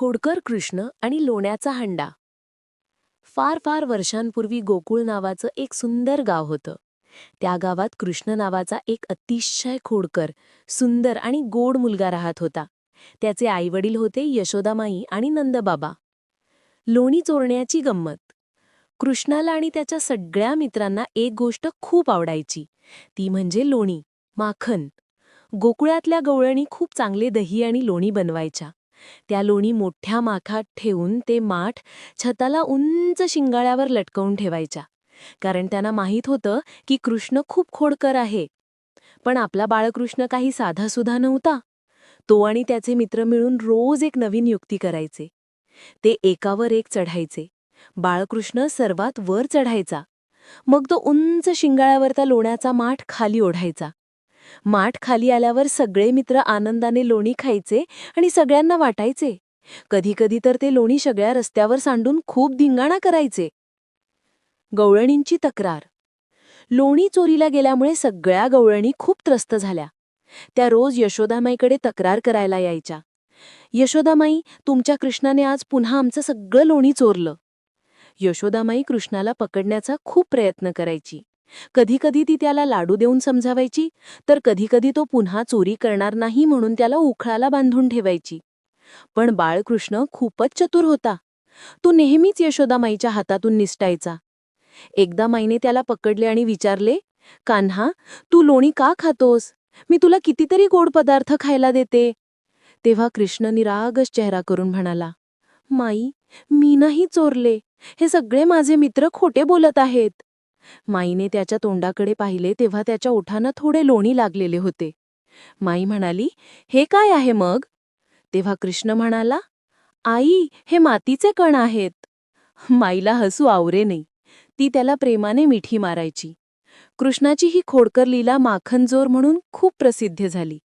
खोडकर कृष्ण आणि लोण्याचा हंडा. फार फार वर्षांपूर्वी गोकुळ नावाचं एक सुंदर गाव होतं. त्या गावात कृष्ण नावाचा एक अतिशय खोडकर सुंदर आणि गोड मुलगा राहत होता. त्याचे आईवडील होते यशोदामाई आणि नंदबाबा. लोणी चोरण्याची गंमत. कृष्णाला आणि त्याच्या सगळ्या मित्रांना एक गोष्ट खूप आवडायची. ती म्हणजे लोणी माखन. गोकुळातल्या गवळणी खूप चांगले दही आणि लोणी बनवायच्या. त्या लोणी मोठ्या माखात ठेवून ते माठ छताला उंच शिंगाळ्यावर लटकवून ठेवायच्या. कारण त्यांना माहीत होतं की कृष्ण खूप खोडकर आहे. पण आपला बाळकृष्ण काही साधासुधा नव्हता. तो आणि त्याचे मित्र मिळून रोज एक नवीन युक्ती करायचे. ते एकावर एक चढायचे. बाळकृष्ण सर्वात वर चढायचा. मग तो उंच शिंगाळ्यावर त्या लोण्याचा माठ खाली ओढायचा. माठ खाली आल्यावर सगळे मित्र आनंदाने लोणी खायचे आणि सगळ्यांना वाटायचे. कधीकधी तर ते लोणी सगळ्या रस्त्यावर सांडून खूप धिंगाणा करायचे. गवळणींची तक्रार. लोणी चोरीला गेल्यामुळे सगळ्या गवळणी खूप त्रस्त झाल्या. त्या रोज यशोदामाईकडे तक्रार करायला यायच्या. यशोदामाई तुमच्या कृष्णाने आज पुन्हा आमचं सगळं लोणी चोरलं. यशोदामाई कृष्णाला पकडण्याचा खूप प्रयत्न करायची. कधीकधी ती त्याला लाडू देऊन समजावायची तर कधीकधी तो पुन्हा चोरी करणार नाही म्हणून त्याला उखळाला बांधून ठेवायची. पण बाळकृष्ण खूपच चतुर होता. तो नेहमीच यशोदामाईच्या हातातून निसटायचा. एकदा माईने त्याला पकडले आणि विचारले कान्हा तू लोणी का खातोस? मी तुला कितीतरी गोड पदार्थ खायला देते. तेव्हा कृष्ण निरागस चेहरा करून म्हणाला माई मी नाही चोरले. हे सगळे माझे मित्र खोटे बोलत आहेत. माईने त्याच्या तोंडाकडे पाहिले तेव्हा त्याच्या ओठानं थोडे लोणी लागलेले होते. माई म्हणाली हे काय आहे मग? तेव्हा कृष्ण म्हणाला आई हे मातीचे कण आहेत. माईला हसू आवरे नाही ती त्याला प्रेमाने मिठी मारायची. कृष्णाची ही खोडकर लीला माखनजोर म्हणून खूप प्रसिद्ध झाली.